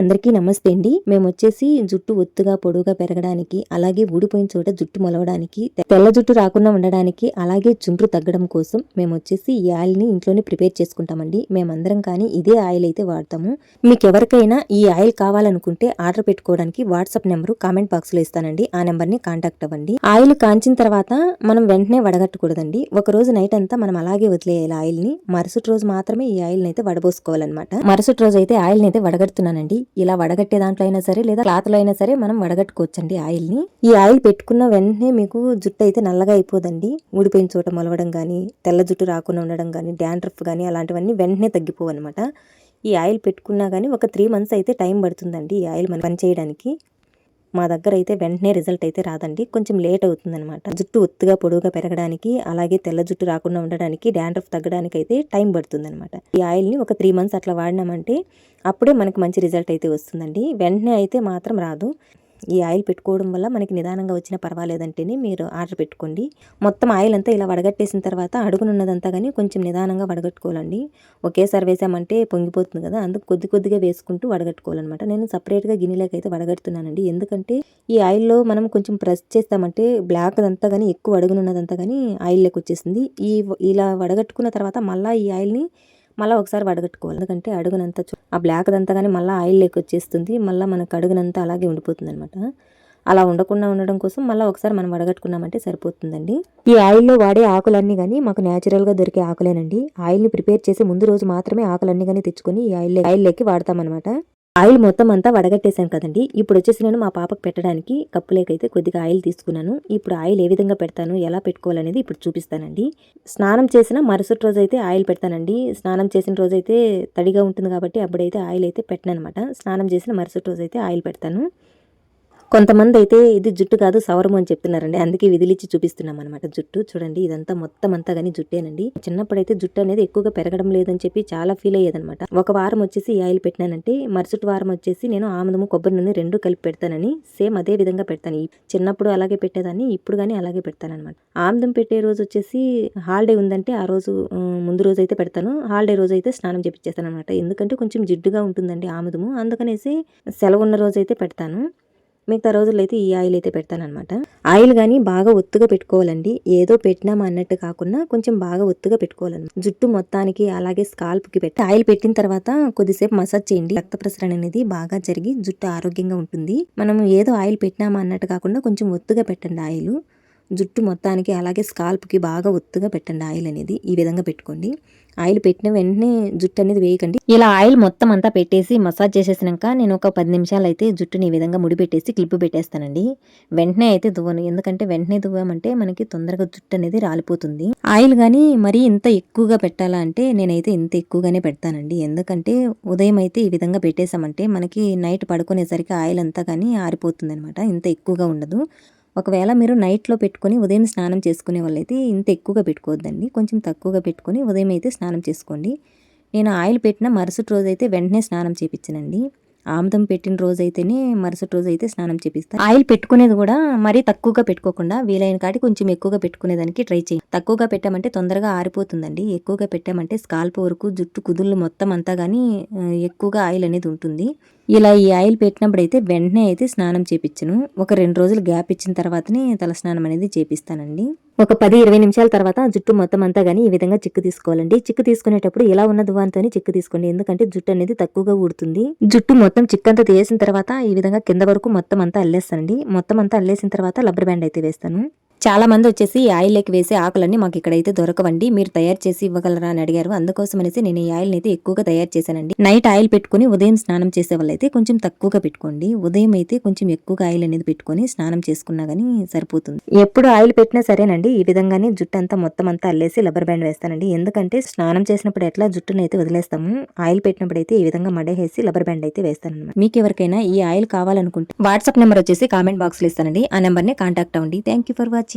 అందరికీ నమస్తే అండి. మేము వచ్చేసి జుట్టు ఒత్తుగా పొడుగా పెరగడానికి అలాగే ఊడిపోయిన చోట జుట్టు మొలవడానికి తెల్ల జుట్టు రాకుండా ఉండడానికి అలాగే చుండ్రు తగ్గడం కోసం మేము వచ్చేసి ఈ ఆయిల్ని ఇంట్లోనే ప్రిపేర్ చేసుకుంటామండి. మేమందరం కానీ ఇదే ఆయిల్ అయితే వాడతాము. మీకు ఎవరికైనా ఈ ఆయిల్ కావాలనుకుంటే ఆర్డర్ పెట్టుకోవడానికి వాట్సాప్ నెంబర్ కామెంట్ బాక్స్లో ఇస్తానండి. ఆ నెంబర్ని కాంటాక్ట్ అవ్వండి. ఆయిల్ కాంచిన తర్వాత మనం వెంటనే వడగట్టకూడదండి. ఒక రోజు నైట్ అంతా మనం అలాగే వదిలేయాలి ఆయిల్ని మరుసటి రోజు మాత్రమే ఈ ఆయిల్ అయితే వడబోసుకోవాలన్నమాట. మరుసటి రోజు అయితే ఆయిల్ అయితే వడగడుతున్నానండి. ఇలా వడగట్టే దాంట్లో అయినా సరే లేదా క్లాత్లో అయినా సరే మనం వడగట్టుకోవచ్చండి ఆయిల్ని ఈ ఆయిల్ పెట్టుకున్న వెంటనే మీకు జుట్టు అయితే నల్లగా అయిపోదండి. ఊడిపోయిన చోట మొలవడం కానీ తెల్ల జుట్టు రాకుండా ఉండడం కానీ డాండ్రఫ్ కానీ అలాంటివన్నీ వెంటనే తగ్గిపోవు అనమాట ఈ ఆయిల్ పెట్టుకున్నా కానీ ఒక త్రీ మంత్స్ అయితే టైం పడుతుందండి ఈ ఆయిల్ మనం పని చేయడానికి. మా దగ్గర అయితే వెంటనే రిజల్ట్ అయితే రాదండి. కొంచెం లేట్ అవుతుందనమాట జుట్టు ఒత్తుగా పొడవుగా పెరగడానికి అలాగే తెల్ల జుట్టు రాకుండా ఉండడానికి డాండ్రఫ్ తగ్గడానికి అయితే టైం పడుతుందనమాట ఈ ఆయిల్ని ఒక త్రీ మంత్స్ అట్లా వాడినామంటే అప్పుడే మనకి మంచి రిజల్ట్ అయితే వస్తుందండి. వెంటనే అయితే మాత్రం రాదు. ఈ ఆయిల్ పెట్టుకోవడం వల్ల మనకి నిదానంగా వచ్చినా పర్వాలేదంటేనే మీరు ఆర్డర్ పెట్టుకోండి. మొత్తం ఆయిల్ అంతా ఇలా వడగట్టేసిన తర్వాత అడుగునున్నదంతా కానీ కొంచెం నిదానంగా వడగట్టుకోవాలండి. ఒకేసారి వేసామంటే పొంగిపోతుంది కదా అందుకు కొద్ది కొద్దిగా వేసుకుంటూ వడగట్టుకోవాలన్నమాట. నేను సపరేట్గా గిన్నెలోకి అయితే వడగడుతున్నానండి. ఎందుకంటే ఈ ఆయిల్లో మనం కొంచెం ప్రెస్ చేస్తామంటే బ్లాక్ అంతా కానీ ఎక్కువ అడుగునున్నదంతా కానీ ఆయిల్లోకి వచ్చేసింది. ఈ ఇలా వడగట్టుకున్న తర్వాత మళ్ళీ ఈ ఆయిల్ని మళ్ళీ ఒకసారి వడగట్టుకోవాలి. ఎందుకంటే అడుగునంతా చూ- ఆ బ్లాక్ అంతా కానీ మళ్ళీ ఆయిల్ లేక వచ్చేస్తుంది మళ్ళీ మనకు అడుగునంతా అలాగే ఉండిపోతుంది అనమాట అలా ఉండకుండా ఉండడం కోసం మళ్ళీ ఒకసారి మనం వడగట్టుకున్నామంటే సరిపోతుందండి. ఈ ఆయిల్లో వాడే ఆకులన్నీ కానీ మాకు న్యాచురల్గా దొరికే ఆకులేనండి. ఆయిల్ని ప్రిపేర్ చేసి ముందు రోజు మాత్రమే ఆకులన్నీ కానీ తెచ్చుకొని ఈ ఆయిల్ ఆయిల్లోకి వాడతామన్నమాట. ఆయిల్ మొత్తం అంతా వడగట్టేశాను కదండి. ఇప్పుడు వచ్చేసి నేను మా పాపకు పెట్టడానికి కప్పులేకైతే కొద్దిగా ఆయిల్ తీసుకున్నాను. ఇప్పుడు ఆయిల్ ఏ విధంగా పెడతాను ఎలా పెట్టుకోవాలనేది ఇప్పుడు చూపిస్తానండి. స్నానం చేసిన మరుసటి రోజు అయితే ఆయిల్ పెడతానండి. స్నానం చేసిన రోజు అయితే తడిగా ఉంటుంది కాబట్టి అప్పుడైతే ఆయిల్ అయితే పెట్టను అనమాట స్నానం చేసిన మరుసటి రోజు అయితే ఆయిల్ పెడతాను. కొంతమంది అయితే ఇది జుట్టు కాదు సవరము అని చెప్తున్నారండి. అందుకే విదిలిచ్చి చూపిస్తున్నాం అనమాట జుట్టు. చూడండి ఇదంతా మొత్తం అంతా కానీ జుట్టేనండి. చిన్నప్పుడైతే జుట్టు అనేది ఎక్కువగా పెరగడం లేదని చెప్పి చాలా ఫీల్ అయ్యేదనమాట ఒక వారం వచ్చేసి ఈ ఆయిల్ పెట్టినానంటే మరుసటి వారం వచ్చేసి నేను ఆముదము కొబ్బరి నూనె రెండు కలిపి పెడతానని సేమ్ అదే విధంగా పెడతాను. ఈ- చిన్నప్పుడు అలాగే పెట్టేదాన్ని ఇప్పుడు కానీ అలాగే పెడతాను అనమాట ఆముదం పెట్టే రోజు వచ్చేసి హాలిడే ఉందంటే ఆ రోజు ముందు రోజు అయితే పెడతాను. హాలిడే రోజు అయితే స్నానం చేపించేస్తాను అనమాట ఎందుకంటే కొంచెం జిడ్డుగా ఉంటుందండి ఆముదము. అందుకనేసి సెలవు ఉన్న రోజు అయితే పెడతాను. మిగతా రోజుల్లో అయితే ఈ ఆయిల్ అయితే పెడతానమాట ఆయిల్ కానీ బాగా ఒత్తుగా పెట్టుకోవాలండి. ఏదో పెట్టినామా అన్నట్టు కాకుండా కొంచెం బాగా ఒత్తుగా పెట్టుకోవాలన్నమాట జుట్టు మొత్తానికి అలాగే స్కాల్ప్కి పెట్టి ఆయిల్ పెట్టిన తర్వాత కొద్దిసేపు మసాజ్ చేయండి. రక్త ప్రసరణ అనేది బాగా జరిగి జుట్టు ఆరోగ్యంగా ఉంటుంది. మనం ఏదో ఆయిల్ పెట్టినామా అన్నట్టు కాకుండా కొంచెం ఒత్తుగా పెట్టండి ఆయిల్. జుట్టు మొత్తానికి అలాగే స్కాల్ప్కి బాగా ఒత్తుగా పెట్టండి ఆయిల్ అనేది ఈ విధంగా పెట్టుకోండి. ఆయిల్ పెట్టిన వెంటనే జుట్టు అనేది వేయకండి. ఇలా ఆయిల్ మొత్తం అంతా పెట్టేసి మసాజ్ చేసేసినాక నేను ఒక పది నిమిషాలు అయితే జుట్టుని ఈ విధంగా ముడి పెట్టేసి క్లిప్ పెట్టేస్తానండి. వెంటనే అయితే దువ్వను. ఎందుకంటే వెంటనే దువ్వామంటే మనకి తొందరగా జుట్టు అనేది రాలిపోతుంది. ఆయిల్ కానీ మరీ ఇంత ఎక్కువగా పెట్టాలా అంటే నేనైతే ఇంత ఎక్కువగానే పెడతానండి. ఎందుకంటే ఉదయం అయితే ఈ విధంగా పెట్టేసామంటే మనకి నైట్ పడుకునేసరికి ఆయిల్ అంతా కానీ ఆరిపోతుంది అనమాట ఇంత ఎక్కువగా ఉండదు. ఒకవేళ మీరు నైట్లో పెట్టుకొని ఉదయం స్నానం చేసుకునే వాళ్ళైతే ఇంత ఎక్కువగా పెట్టుకోవద్దండి. కొంచెం తక్కువగా పెట్టుకొని ఉదయం అయితే స్నానం చేసుకోండి. నేను ఆయిల్ పెట్టిన మరుసటి రోజు అయితే వెంటనే స్నానం చేపించనండి. ఆముదం పెట్టిన రోజు అయితేనే మరుసటి రోజు అయితే స్నానం చేపిస్తాను ఆయిల్ పెట్టుకునేది కూడా మరీ తక్కువగా పెట్టుకోకుండా వీలైన కాటి కొంచెం ఎక్కువగా పెట్టుకునేదానికి ట్రై చేయండి. తక్కువగా పెట్టామంటే తొందరగా ఆరిపోతుందండి. ఎక్కువగా పెట్టామంటే స్కాల్ప్ వరకు జుట్టు కుదుళ్ళు మొత్తం అంతా కానీ ఎక్కువగా ఆయిల్ అనేది ఉంటుంది. ఇలా ఈ ఆయిల్ పెట్టినప్పుడు అయితే వెంటనే అయితే స్నానం చేపించను ఒక రెండు రోజులు గ్యాప్ ఇచ్చిన తర్వాతనే తల స్నానం అనేది చేపిస్తానండి. ఒక పది ఇరవై నిమిషాల తర్వాత జుట్టు మొత్తం అంతా కానీ ఈ విధంగా చిక్కు తీసుకోవాలండి. చిక్కు తీసుకునేటప్పుడు ఎలా ఉన్న దువ్వానితోనే చిక్కు తీసుకోండి. ఎందుకంటే జుట్టు అనేది తక్కువగా ఊడుతుంది. జుట్టు మొత్తం చిక్కంతా తీసిన తర్వాత ఈ విధంగా కింద వరకు మొత్తం అంతా అల్లేస్తానండి. మొత్తం అంతా అల్లేసిన తర్వాత లబ్బర్ బ్యాండ్ అయితే వేస్తాను. చాలా మంది వచ్చేసి ఈ ఆయిల్లోకి వేసే ఆకులన్నీ మాకు ఇక్కడైతే దొరకవండి. మీరు తయారు చేసి ఇవ్వగలరా అని అడిగారు. అందుకోసం అనేసి నేను ఈ ఆయిల్ని అయితే ఎక్కువగా తయారు చేశానండి. నైట్ ఆయిల్ పెట్టుకుని ఉదయం స్నానం చేసే వాళ్ళైతే కొంచెం తక్కువగా పెట్టుకోండి. ఉదయం అయితే కొంచెం ఎక్కువగా ఆయిల్ అనేది పెట్టుకొని స్నానం చేసుకున్నా కానీ సరిపోతుంది. ఎప్పుడు ఆయిల్ పెట్టినా సరేనండి. ఈ విధంగానే జుట్టు అంతా మొత్తం అంతా అల్లేసి లబ్బర్ బ్యాండ్ వేస్తానండి. ఎందుకంటే స్నానం చేసినప్పుడు ఎట్లా జుట్టును అయితే వదిలేస్తాము ఆయిల్ పెట్టినప్పుడు అయితే ఈ విధంగా మడేసి లబ్బర్ బ్యాండ్ అయితే వేస్తాను మీకు ఎవరికైనా ఈ ఆయిల్ కావాలనుకుంటే వాట్సాప్ నెంబర్ వచ్చేసి కామెంట్ బాక్స్లో ఇస్తానండి. ఆ నెంబర్ని కాంటాక్ట్ అవ్వండి. Thank you for watching.